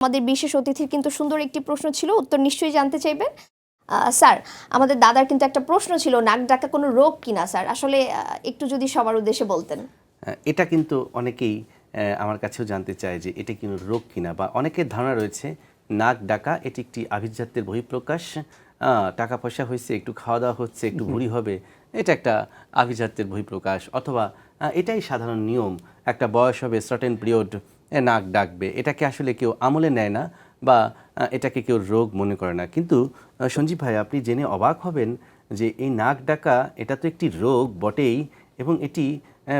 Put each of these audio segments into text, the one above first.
আমাদের বিশেষ অতিথির কিন্তু সুন্দর একটি প্রশ্ন ছিল উত্তর নিশ্চয়ই জানতে চাইবেন। স্যার আমাদের দাদার কিন্তু একটা প্রশ্ন ছিল নাক ডাকা কোনো রোগ কিনা স্যার? আসলে একটু যদি সবার উদ্দেশ্যে বলতেন। এটা কিন্তু অনেকেই আমার কাছেও জানতে চায় যে এটা কি রোগ কিনা বা অনেকের ধারণা রয়েছে নাক ডাকা এটি একটি আভিজাত্যের বহিঃপ্রকাশ। টাকা পয়সা হয়েছে একটু খাওয়া দাওয়া হচ্ছে একটু ভুড়ি হবে এটা একটা আভিজাত্যের বহিঃপ্রকাশ অথবা এটাই সাধারণ নিয়ম। একটা বয়স হবে সার্টেন পিরিয়ড নাক ডাকবে। এটাকে আসলে কেউ আমলে নেয় না বা এটাকে কেউ রোগ মনে করে না। কিন্তু সঞ্জীব ভাই আপনি জেনে অবাক হবেন যে এই নাক ডাকা এটা তো একটি রোগ বটেই এবং এটি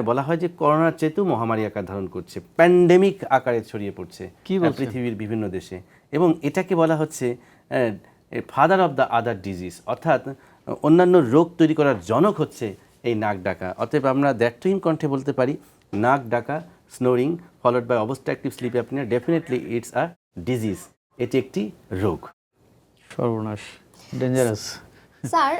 বলা হয় যে করোনার চেতেও মহামারী আকার ধারণ করছে। প্যান্ডেমিক আকারে ছড়িয়ে পড়ছে কি পৃথিবীর বিভিন্ন দেশে। এবং এটাকে বলা হচ্ছে father of the other disease অর্থাৎ অন্যান্য রোগ তৈরি করার জনক হচ্ছে এই নাক ডাকা। অতএব আমরা দ্যাটহীন কণ্ঠে বলতে পারি নাক ডাকা snoring followed by obstructive sleep apnea definitely it's a disease এটি একটি রোগ। সর্বনাশ ডেঞ্জারাস স্যার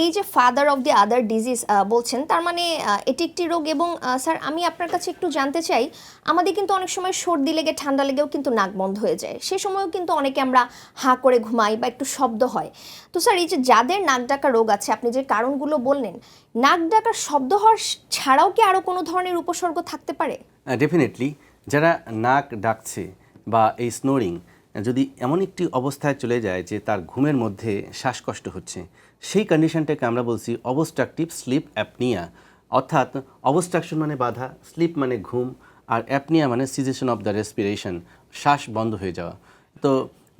এই যে father of the other disease বলছেন তার মানে এটি একটি রোগ এবং স্যার আমি আপনার কাছে একটু জানতে চাই আমাদের কিন্তু অনেক সময় সর্দি লেগে ঠান্ডা লেগেও কিন্তু নাক বন্ধ হয়ে যায়। সে সময়ও কিন্তু অনেকে আমরা হাঁ করে ঘুমাই বা একটু শব্দ হয়। তো স্যার এই যে যাদের নাক ডাকা রোগ আছে আপনি যে কারণগুলো বললেন নাক ডাকার শব্দ হওয়ার ছাড়াও কি আরও কোনো ধরনের উপসর্গ থাকতে পারে? ডেফিনেটলি যারা নাক ডাকছে বা এই স্নোরিং যদি এমন একটি অবস্থায় চলে যায় যে তার ঘুমের মধ্যে শ্বাসকষ্ট হচ্ছে, সেই কন্ডিশনটাকে আমরা বলছি অবস্ট্রাকটিভ স্লিপ অ্যাপনিয়া অর্থাৎ অবস্ট্রাকশন মানে বাধা স্লিপ মানে ঘুম, আর অ্যাপনিয়া মানে সিজেশন অফ দ্য রেসপিরেশন শ্বাস বন্ধ হয়ে যাওয়া। তো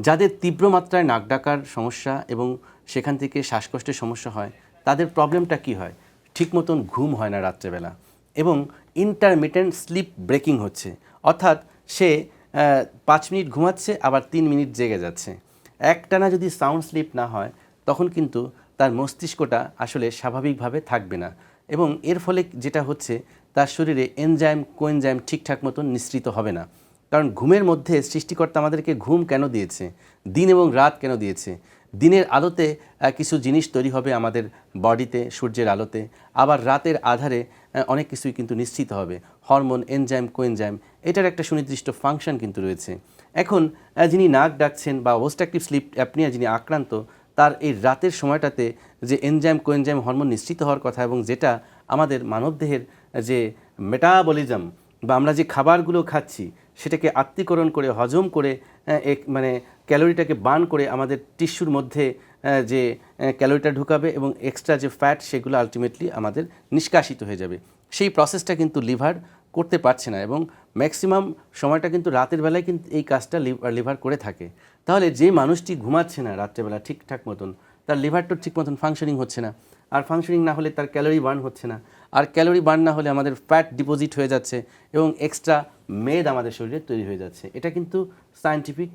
যাদের তীব্র মাত্রায় নাক ডাকার সমস্যা এবং সেখান থেকে শ্বাসকষ্টের সমস্যা হয়, তাদের প্রবলেমটা কি হয়? ঠিক মতন ঘুম হয় না রাত্রেবেলা। এবং ইন্টারমিটেন্ট স্লিপ ব্রেকিং হচ্ছে। অর্থাৎ সে পাঁচ মিনিট ঘুমাচ্ছে, আবার তিন মিনিট জেগে যাচ্ছে। একটানা যদি সাউন্ড স্লিপ না হয়, তখন কিন্তু তার মস্তিষ্কটা আসলে স্বাভাবিকভাবে থাকবে না। এবং এর ফলে যেটা হচ্ছে, তার শরীরে এনজাইম কোএনজাইম ঠিকঠাক মতন নিঃসৃত হবে না। কারণ ঘুমের মধ্যে সৃষ্টিকর্তা আমাদেরকে ঘুম কেন দিয়েছে? দিন এবং রাত কেন দিয়েছে? দিনের আলোতে কিছু জিনিস তৈরি হবে আমাদের বডিতে, সূর্যের আলোতে। আবার রাতের আধারে অনেক কিছুই কিন্তু নিশ্চিত হবে। হরমোন, এনজাইম, কোএনজাইম, এটার একটা সুনির্দিষ্ট ফাংশন কিন্তু রয়েছে। এখন যিনি নাক ডাকছেন বা অবস্ট্রাকটিভ স্লিপ অ্যাপনিয়া যিনি আক্রান্ত, তার এই রাতের সময়টাতে যে এনজাইম, কোএনজাইম হরমোন নিশ্চিত হওয়ার কথা এবং যেটা আমাদের মানবদেহের যে মেটাবলিজম বা আমরা যে খাবারগুলো খাচ্ছি, সেটাকে আত্মীকরণ করে, হজম করে এক মানে ক্যালোরিটাকে বার্ন করে আমাদের টিস্যুর মধ্যে যে ক্যালোরিটা ঢুকাবে এবং এক্সট্রা যে ফ্যাট সেগুলো আলটিমেটলি আমাদের নিষ্কাশিত হয়ে যাবে। সেই প্রসেসটা কিন্তু লিভার করতে পারছে না এবং ম্যাক্সিমাম সময়টা কিন্তু রাতের বেলায় কিন্তু এই কাজটা লিভার করে থাকে। তাহলে যে মানুষটি ঘুমাচ্ছে না রাত্রেবেলা ঠিকঠাক মতন, তার লিভারটা ঠিক মতন ফাংশনিং হচ্ছে না। আর ফাংশনিং না হলে তার ক্যালোরি বার্ন হচ্ছে না। আর ক্যালোরি বার্ন না হলে আমাদের ফ্যাট ডিপোজিট হয়ে যাচ্ছে এবং এক্সট্রা মেদ আমাদের শরীরে তৈরি হয়ে যাচ্ছে। এটা কিন্তু সায়েন্টিফিক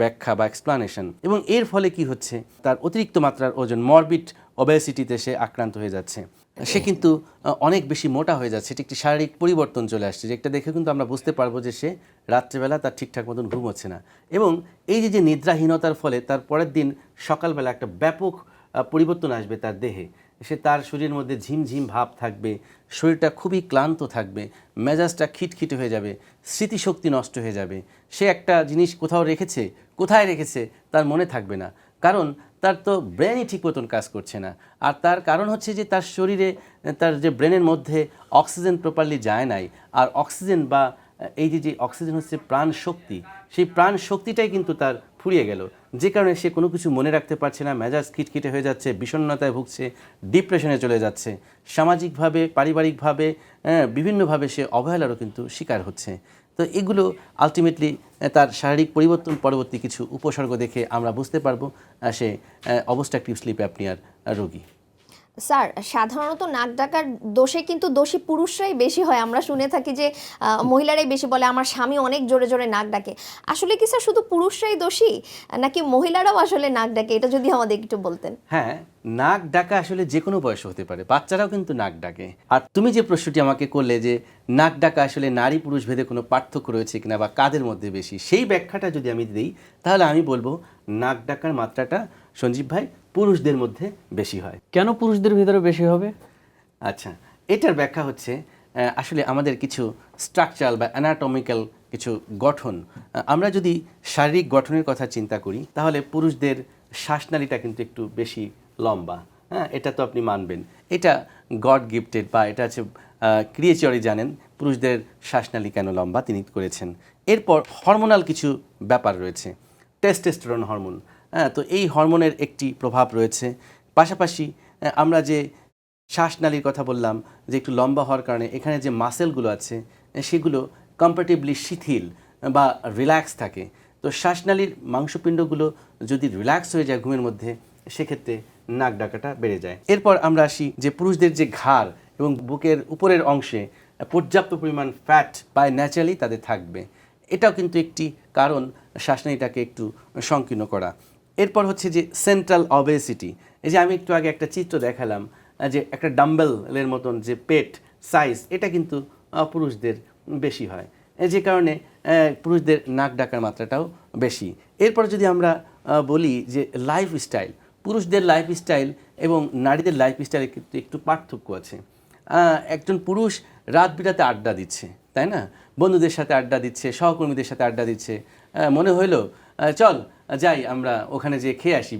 ব্যাখ্যা বা এক্সপ্লানেশন এবং এর ফলে কি হচ্ছে? তার অতিরিক্ত মাত্রার ওজন মরবিট ওবেসিটিতে সে আক্রান্ত হয়ে যাচ্ছে। সে কিন্তু অনেক বেশি মোটা হয়ে যাচ্ছে। এটি একটি শারীরিক পরিবর্তন চলে আসছে। যেটা দেখে কিন্তু আমরা বুঝতে পারব যে সে রাত্রেবেলা তার ঠিকঠাক মতন ঘুম হচ্ছে না। এবং এই যে যে নিদ্রাহীনতার ফলে তার পরের দিন সকালবেলা একটা ব্যাপক পরিবর্তন আসবে তার দেহে। সে তার শরীরের মধ্যে ঝিমঝিম ভাব থাকবে, শরীরটা খুবই ক্লান্ত থাকবে, মেজাজটা খিটখিটে হয়ে যাবে, স্মৃতিশক্তি নষ্ট হয়ে যাবে। সে একটা জিনিস কোথাও রেখেছে, কোথায় রেখেছে তার মনে থাকবে না। কারণ তার তো ব্রেনই ঠিক মতন কাজ করছে না। আর তার কারণ হচ্ছে যে তার শরীরে, তার যে ব্রেনের মধ্যে অক্সিজেন প্রপারলি যায় নাই। আর অক্সিজেন বা, এই যে যে অক্সিজেন হচ্ছে প্রাণ শক্তি সেই প্রাণ শক্তিটাই কিন্তু তার ফুরিয়ে গেল। যে কারণে সে কোনো কিছু মনে রাখতে পারছে না মেজাজ খিটখিটে হয়ে যাচ্ছে বিষণ্ণতায় ভুগছে ডিপ্রেশনে চলে যাচ্ছে। সামাজিকভাবে পারিবারিকভাবে হ্যাঁ, বিভিন্নভাবে সে অবহেলারও কিন্তু শিকার হচ্ছে। তো এগুলো আলটিমেটলি তার শারীরিক পরিবর্তন পরবর্তী কিছু উপসর্গ দেখে আমরা বুঝতে পারব সে অবস্ট্রাকটিভ স্লিপ অ্যাপনিয়ার রোগী। স্যার, সাধারণত নাক ডাকার দোষে কিন্তু দোষী পুরুষরাই বেশি হয়। আমরা শুনে থাকি যে মহিলারাই বেশি বলে, আমার স্বামী অনেক জোরে জোরে নাক ডাকে। আসলে কি স্যার, শুধু পুরুষরাই দোষী, নাকি মহিলারাও আসলে নাক ডাকে? এটা যদি আমাদের একটু বলতেন। হ্যাঁ নাক ডাকা আসলে যে কোনো বয়সে হতে পারে, বাচ্চারাও কিন্তু নাক ডাকে। আর তুমি যে প্রশ্নটি আমাকে করলে যে, নাক ডাকা আসলে নারী পুরুষ ভেদে কোনো পার্থক্য রয়েছে কিনা বা কাদের মধ্যে বেশি? সেই ব্যাখ্যাটা যদি আমি দিই, তাহলে আমি বলব, নাক ডাকার মাত্রাটা সঞ্জীব ভাই পুরুষদের মধ্যে বেশি হয়। কেন পুরুষদের ভিতরে বেশি হবে? আচ্ছা এটার ব্যাখ্যা হচ্ছে আসলে আমাদের কিছু স্ট্রাকচারাল বা অ্যানাটমিক্যাল কিছু গঠন আমরা যদি শারীরিক গঠনের কথা চিন্তা করি তাহলে পুরুষদের শ্বাসনালীটা কিন্তু একটু বেশি লম্বা। হ্যাঁ এটা তো আপনি মানবেন। এটা গড গিফটেড বা এটা হচ্ছে ক্রিয়েচরই জানেন পুরুষদের শ্বাসনালী কেন লম্বা তিনি করেছেন। এরপর হরমোনাল কিছু ব্যাপার রয়েছে। টেস্টেস্টেরন হরমোন হ্যাঁ তো এই হরমোনের একটি প্রভাব রয়েছে। পাশাপাশি আমরা যে শ্বাসনালীর কথা বললাম, যে একটু লম্বা হওয়ার কারণে এখানে যে মাসেলগুলো আছে সেগুলো কম্পারেটিভলি শিথিল বা রিল্যাক্স থাকে। তো শ্বাসনালীর মাংসপিণ্ডগুলো যদি রিল্যাক্স হয়ে যায় ঘুমের মধ্যে, সেক্ষেত্রে নাক ডাকাটা বেড়ে যায়। এরপর আমরা আসি যে পুরুষদের যে ঘাড় এবং বুকের উপরের অংশে পর্যাপ্ত পরিমাণ ফ্যাট বাই ন্যাচারালি তাদের থাকবে। এটাও কিন্তু একটি কারণ শ্বাসনালীটাকে একটু সংকীর্ণ করা। এরপর হচ্ছে যে সেন্ট্রাল অবেসিটি এই যে আমি একটু আগে একটা চিত্র দেখালাম যে একটা ডাম্বেলের মতন যে পেট সাইজ এটা কিন্তু পুরুষদের বেশি হয়। যে কারণে পুরুষদের নাক ডাকার মাত্রাটাও বেশি। এরপর যদি আমরা বলি যে লাইফ স্টাইল পুরুষদের লাইফ স্টাইল এবং নারীদের লাইফ স্টাইলে কিন্তু একটু পার্থক্য আছে। একজন পুরুষ রাত বিরাতে আড্ডা দিচ্ছে, তাই না? বন্ধুদের সাথে আড্ডা দিচ্ছে, সহকর্মীদের সাথে আড্ডা দিচ্ছে। মনে হইল চল, যাই, আমরা ওখানে যেয়ে খেয়ে আসি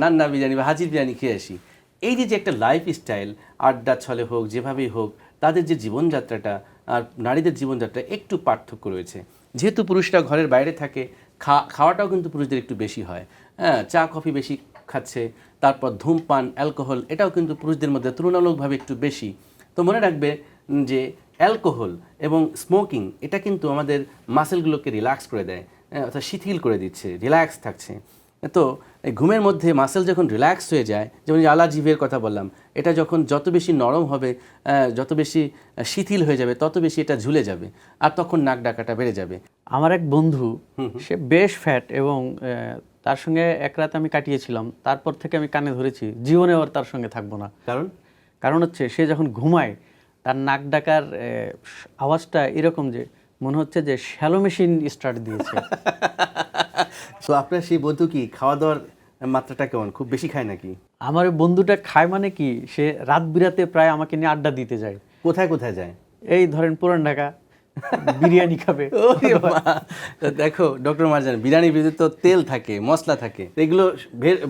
নান্না বিরিয়ানি বা হাজির বিরিয়ানি খেয়ে আসি। এই যে যে একটা লাইফ স্টাইল আড্ডা ছলে হোক, যেভাবেই হোক, তাদের যে জীবনযাত্রাটা আর নারীদের জীবনযাত্রা একটু পার্থক্য রয়েছে। যেহেতু পুরুষরা ঘরের বাইরে থাকে, খা, খাওয়াটাও কিন্তু পুরুষদের একটু বেশি হয়। হ্যাঁ চা, কফি বেশি খাচ্ছে, তারপর ধূমপান অ্যালকোহল এটাও কিন্তু পুরুষদের মধ্যে তুলনামূলকভাবে একটু বেশি। তো মনে রাখবে যে অ্যালকোহল এবং স্মোকিং এটা কিন্তু আমাদের মাসেলগুলোকে রিল্যাক্স করে দেয়। অর্থাৎ শিথিল করে দিচ্ছে রিল্যাক্স থাকছে। তো এই ঘুমের মধ্যে মাসেল যখন রিল্যাক্স হয়ে যায় যেমন আলা জিভের কথা বললাম এটা যখন যত বেশি নরম হবে যত বেশি শিথিল হয়ে যাবে তত বেশি এটা ঝুলে যাবে আর তখন নাক ডাকাটা বেড়ে যাবে। আমার এক বন্ধু সে বেশ ফ্যাট এবং তার সঙ্গে এক রাত আমি কাটিয়েছিলাম তারপর থেকে আমি কানে ধরেছি জীবনে আর তার সঙ্গে থাকব না। কারণ? কারণ হচ্ছে সে যখন ঘুমায় তার নাক ডাকার আওয়াজটা এরকম যে মনে হচ্ছে যে শ্যালো মেশিন স্টার্ট দিয়েছে। তো আপনার সেই বন্ধু কি খাওয়া দাওয়ার মাত্রাটা কেমন? খুব বেশি খায় নাকি? আমার ওই বন্ধুটা খায় মানে কি সে রাত বিরাতে প্রায় আমাকে নিয়ে আড্ডা দিতে যায়। কোথায় কোথায় যায়? এই ধরেন পুরান ঢাকা বিরিয়ানি খাবে। দেখো ডক্টর মারজান বিরিয়ানির ভিতরে তো তেল থাকে মশলা থাকে এগুলো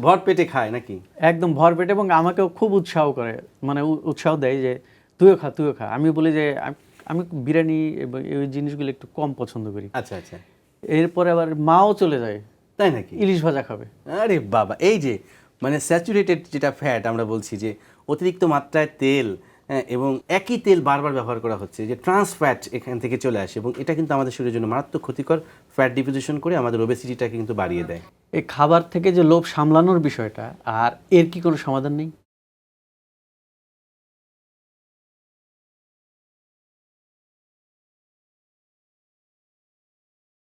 ভর পেটে খায় নাকি? একদম ভরপেট এবং আমাকেও খুব উৎসাহ করে মানে উৎসাহ দেয় যে তুইও খা তুইও খা। আমি বলি যে আম- বিরিয়ানি এবং এই জিনিসগুলো একটু কম পছন্দ করি। আচ্ছা আচ্ছা। এরপরে আবার মাও চলে যায়। তাই নাকি? ইলিশ ভাজা খাবে। আরে বাবা এই যে মানে স্যাচুরেটেড যেটা ফ্যাট আমরা বলছি যে অতিরিক্ত মাত্রায় তেল হ্যাঁ, এবং একই তেল বারবার ব্যবহার করা হচ্ছে যে ট্রান্স ফ্যাট এখান থেকে চলে আসে এবং এটা কিন্তু আমাদের শরীরের জন্য মারাত্মক ক্ষতিকর ফ্যাট ডিপোজিশন করে আমাদের ওবেসিটিটাকে কিন্তু বাড়িয়ে দেয়। এই খাবার থেকে যে লোভ সামলানোর বিষয়টা আর এর কি কোনো সমাধান নেই?